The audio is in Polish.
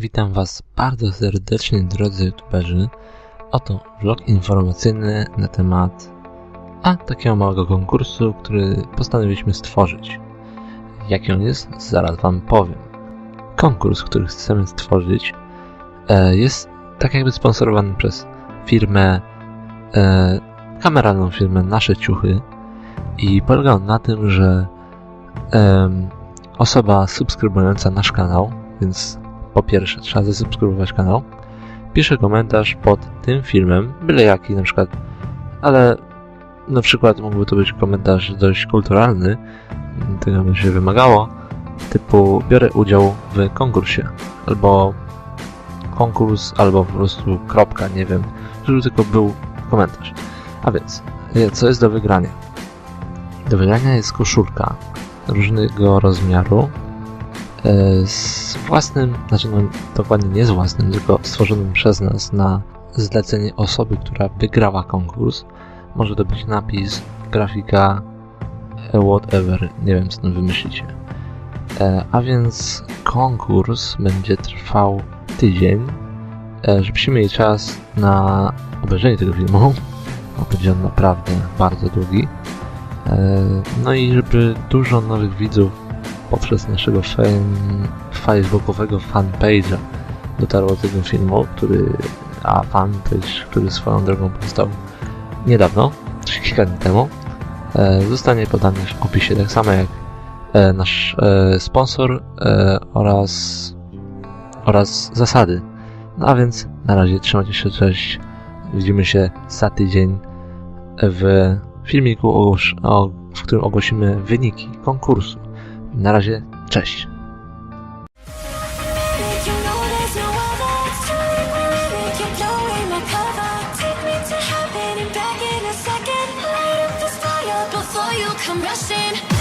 Witam Was bardzo serdecznie, drodzy youtuberzy. Oto vlog informacyjny na temat a takiego małego konkursu, który postanowiliśmy stworzyć. Jaki on jest, zaraz Wam powiem. Konkurs, który chcemy stworzyć, e, jest tak jakby sponsorowany przez firmę, e, kameralną firmę Nasze Ciuchy i polega on na tym, że osoba subskrybująca nasz kanał, więc po pierwsze trzeba zasubskrybować kanał, pisze komentarz pod tym filmem, byle jaki na przykład, ale na przykład mógłby to być komentarz dość kulturalny, tego by się wymagało, typu biorę udział w konkursie, albo konkurs, albo po prostu kropka, nie wiem, żeby tylko był komentarz. A więc, e, co jest do wygrania? Do wygrania jest koszulka różnego rozmiaru z własnym, znaczy no, dokładnie nie z własnym, tylko stworzonym przez nas na zlecenie osoby, która wygrała konkurs. Może to być napis, grafika, e, whatever, nie wiem co tam wymyślicie. E, A więc konkurs będzie trwał tydzień, e, żebyśmy mieli czas na obejrzenie tego filmu, bo będzie on naprawdę bardzo długi. E, No i żeby dużo nowych widzów poprzez naszego fan, facebookowego fanpage'a dotarło do tego filmu, który, a fanpage, który swoją drogą powstał niedawno, kilka dni temu, e, zostanie podany w opisie, tak samo jak e, nasz e, sponsor e, oraz, oraz zasady. No a więc na razie trzymajcie się, cześć. Widzimy się za tydzień w filmiku, o, w którym ogłosimy wyniki konkursu. Na razie, cześć. Come rushing.